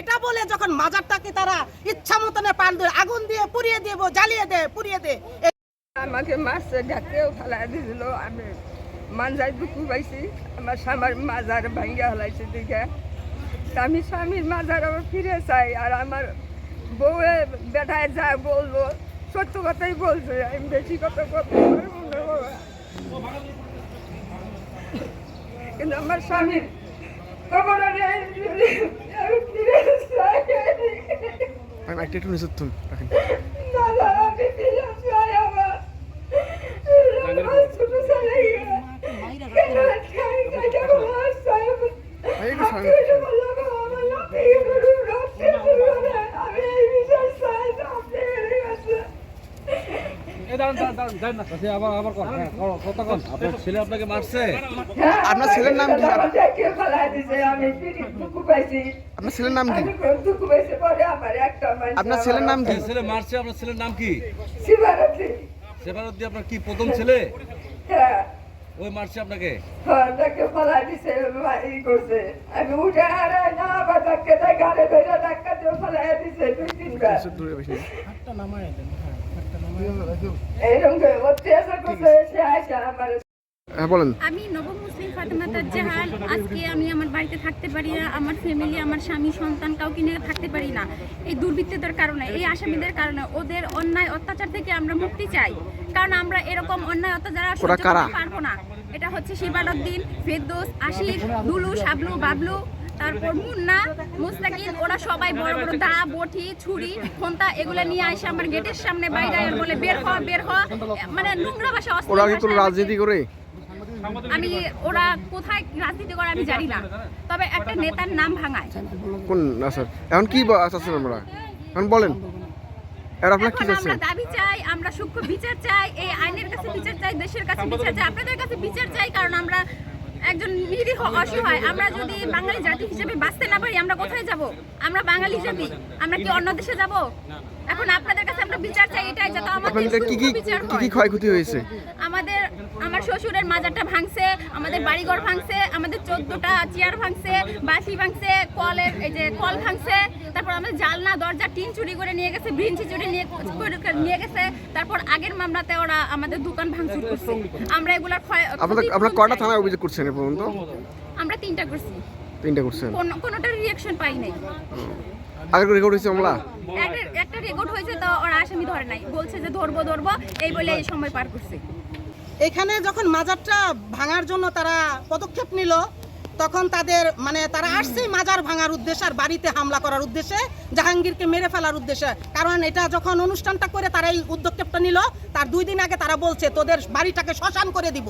এটা বলে যখন মাজারটাকে তারা ইচ্ছা মতনে পান দিয়ে, আগুন দিয়ে পুড়িয়ে দেবো, জ্বালিয়ে দে, পুড়িয়ে দে। আমাকে মাছটা ঢাকেও ফেলাই দিছিল আমি মানজার দুঃখ পাইছি। আমার স্বামীর মাজার ভাঙ্গা হলাইছে দিকে আমি স্বামীর মাজার আবার ফিরে চাই, আর আমার বউয়ে বেটায় যা বলব সত্য কথাই বলছে। আমি বেশি কথা বলতে। কিন্তু আমার স্বামীর আমি ফিরে চাই আমি একটা একটু নিচে তুল রাখেন দাদা আমি ফিরে চাই আমার আমার ছোট ছেলে কেন চাই কাটা মাছ চাই ভাই একটু সামনে আপনার ছেলে আপনাকে মারছে? আপনার ছেলের নাম কি? আপনার ছেলের নাম কি? আপনার ছেলের নাম কি? ছেলে মারছে আপনার ছেলের নাম কি? শিবারাত্রি আপনার কি প্রথম ছেলে? হ্যাঁ। ওই মারছে আপনাকে? আপনাকে পালাই দিছে ই করছে। আমি উঠে হারাই না আবার দেয় গাড়ি ধরে ধাক্কা দিয়ে পালাই দিছে দুই তিনবার। দূরে বেশি এইরকম করে অত্যাচার করছে সে আইসা আমার হ্যাঁ বলেন। আমি নব মুসলিম ফাতেমা জাহান আজকে আমি আমার বাড়িতে থাকতে পারি না আমার ফ্যামিলি আমার স্বামী সন্তান কাউকে নিয়ে থাকতে পারি না। এই দুর্বৃত্তদের কারণে এই আসামিদের কারণে ওদের অন্যায় অত্যাচার থেকে আমরা মুক্তি চাই। কারণ আমরা এরকম অন্যায় অত্যাচার আর সহ্য করতে পারব না। এটা হচ্ছে শিবানুদ্দিন ফেরদোস আশিক দুলু শাবলু বাবলু তারপর মুন্না মুস্তাকিম ওরা সবাই বড় বড় দা বটি ছুরি খন্তা এগুলো নিয়ে আসে আমার গেটের সামনে বাইরে বলে বের হ বের হ। মানে নোংরা ভাষা ওরা কি কোনো রাজনীতি করে? আমি ওরা কোথায় রাজনীতি করে আমি জানি না। তবে একটা নেতার নাম ভাঙায়। কোন না স্যার? এখন কি বা- আমরা এখন বলেন। আর আপনার কি এখন আমরা দাবি চাই আমরা সূক্ষ্ম বিচার চাই এই আইনের কাছে বিচার চাই দেশের কাছে বিচার চাই আপনাদের কাছে বিচার চাই কারণ আমরা একজন নিরীহ অসহায়। আমরা যদি বাঙালি জাতি হিসেবে বাঁচতে না পারি আমরা কোথায় যাব? আমরা বাঙালি জাতি আমরা কি অন্য দেশে যাব? এখন আপনাদের কাছে আমরা বিচার চাই এটাই যাতে আমাদের কি কি কি কি ক্ষয়ক্ষতি হয়েছে? আমাদের আমার শ্বশুরের মাজারটা ভাঙছে আমাদের বাড়িঘর ভাঙছে আমাদের চোদ্দটা চেয়ার ভাঙছে বাসি ভাঙছে কলের এই যে কল ভাঙছে তারপর আমাদের জালনা দরজা টিন চুরি করে নিয়ে গেছে ব্রিঞ্চি চুরি নিয়ে নিয়ে গেছে তারপর আগের মামলাতে ওরা আমাদের দোকান ভাঙচুর করছে। আমরা এগুলার আপনাদের ক্ষতিপূরণ কয়টা থানায় অভিযোগ করছেন এ পর্যন্ত? আমরা তিনটা করছি। তিনটা করছেন। কোন কোনোটার রিয়াকশন পাই নাই। আগের রেকর্ড হয়েছে মামলা? একটা রেকর্ড হয়েছে তো ওরা আসামি ধরে নাই। বলছে যে ধরবো ধরবো এই বলে এই সময় পার করছে। এখানে যখন মাজারটা ভাঙার জন্য তারা পদক্ষেপ নিল তখন তাদের মানে তারা আসছে মাজার ভাঙার উদ্দেশ্যে আর বাড়িতে হামলা করার উদ্দেশ্যে জাহাঙ্গীরকে মেরে ফেলার উদ্দেশ্যে। কারণ এটা যখন অনুষ্ঠানটা করে তারা এই উদ্যোগটা নিল তার দুই দিন আগে তারা বলছে তোদের বাড়িটাকে শ্মশান করে দিব।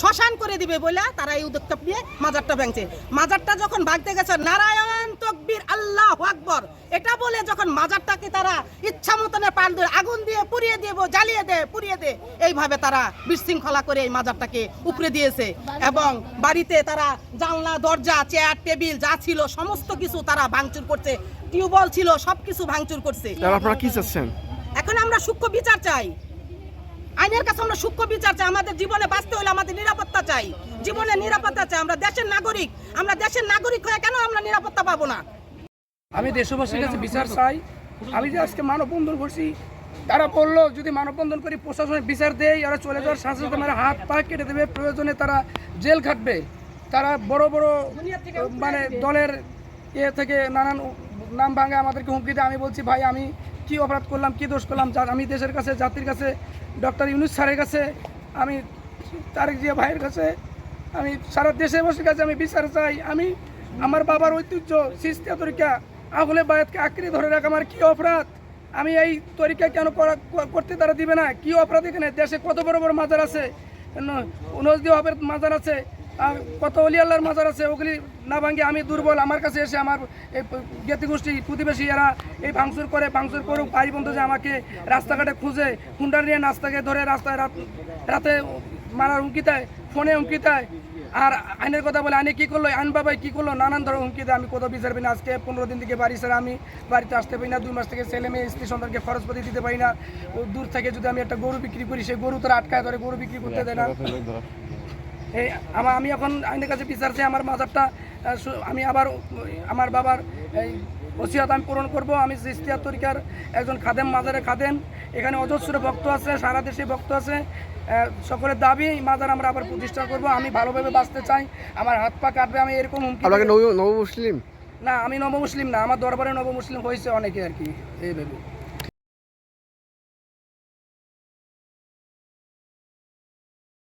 শ্মশান করে দিবে বলে তারা এই উদ্যোগটা নিয়ে মাজারটা ভাঙছে। মাজারটা যখন ভাঙতে গেছে নারায়ণ তকবীর আল্লাহ আকবর। এটা বলে যখন মাজারটাকে তারা ইচ্ছা মতনে পান দিয়ে আগুন দিয়ে পুড়িয়ে দেবো জ্বালিয়ে দে পুড়িয়ে দে এইভাবে তারা বিশৃঙ্খলা করে এই মাজারটাকে উপরে দিয়েছে। এবং বাড়িতে তারা জানলা দরজা চেয়ার টেবিল যা ছিল সমস্ত কিছু তারা ভাঙচুর করছে। টিউবওয়েল ছিল সব কিছু ভাঙচুর করছে। আপনারা কি চাচ্ছেন? এখন আমরা সূক্ষ্ম বিচার চাই। আইনের কাছে আমরা সূক্ষ্ম বিচার চাই। আমাদের জীবনে বাঁচতে হলে আমাদের নিরাপত্তা চাই। জীবনে নিরাপত্তা চাই। আমরা দেশের নাগরিক। আমরা দেশের নাগরিক হয়ে কেন আমরা নিরাপত্তা পাবো না? আমি দেশবাসীর কাছে বিচার চাই। আমি যে আজকে মানববন্ধন করছি, তারা বলল, যদি মানববন্ধন করি প্রশাসনের বিচার দেয় ওরা চলে যাওয়ার সাথে সাথে হাত পা কেটে দেবে, প্রয়োজনে তারা জেল খাটবে। তারা বড় বড় মানে দলের ইয়ে থেকে নানান নাম ভাঙে আমাদেরকে হুমকি দেয়। আমি বলছি, ভাই, আমি কি অপরাধ করলাম, কি দোষ করলাম আমি দেশের কাছে, জাতির কাছে, ডক্টর ইউনুস স্যারের কাছে, আমি তারেক জিয়া ভাইয়ের কাছে আমি সারা দেশবাসীর কাছে আমি বিচার চাই। আমি আমার বাবার ঐতিহ্য সিস্তিয়া তরিকা, আহলে বায়াতকে আঁকড়ে ধরে রাখা আমার কি অপরাধ? আমি এই তরিকা কেন করতে তারা দিবে না? কি অপরাধ এখানে? দেশে কত বড় বড় মাজার আছে? নজদি হবের মাজার আছে আর কত অলি আল্লাহর মাজার আছে, ওগুলি না ভাঙ্গে আমি দুর্বল। আমার কাছে এসে আমার এই জ্ঞাতি গোষ্ঠী প্রতিবেশী এরা এই ভাঙচুর করে, ভাঙচুর করুক ভাই বন্ধু যে আমাকে রাস্তাঘাটে খুঁজে হুন্ডার নিয়ে নাস্তাকে ধরে রাস্তায় রাতে মারার হুমকি দেয়। ফোনে হুমকি দেয়। আর আইনের কথা বলে আইনে কী করল, আইন বাবাই কী করল, নানান ধরনের হুমকি দেয়। আমি কোথাও বিচার পাই না আজকে, পনেরো দিন থেকে বাড়ি ছাড়া আমি বাড়িতে আসতে পারি না। দুই মাস থেকে ছেলে মেয়ে, স্ত্রী সন্তানকে খরচপাতি দিতে পারি না। দূর থেকে যদি আমি একটা গরু বিক্রি করি, সেই গরু তারা আটকায় ধরে, গরু বিক্রি করতে দেয় না। এই আমার আমি এখন আইনের কাছে বিচার চাই, আমার মাজারটা আমি আবার, আমার বাবার এই ওসিয়াত আমি পূরণ করব। আমি সিস্তিয়া তরিকার একজন খাদেম, মাজারে খাদেম। এখানে অজস্র ভক্ত আছে, সারা দেশে ভক্ত আছে। সকলের দাবি মাদার মাজার আমরা আবার প্রতিষ্ঠা করব। আমি ভালোভাবে বাঁচতে চাই আমার হাত পা কাটবে আমি এরকম হুমকি আপনাকে নব নব মুসলিম না আমি নব মুসলিম না আমার দরবারে নব মুসলিম হয়েছে অনেকে আর কি এইভাবে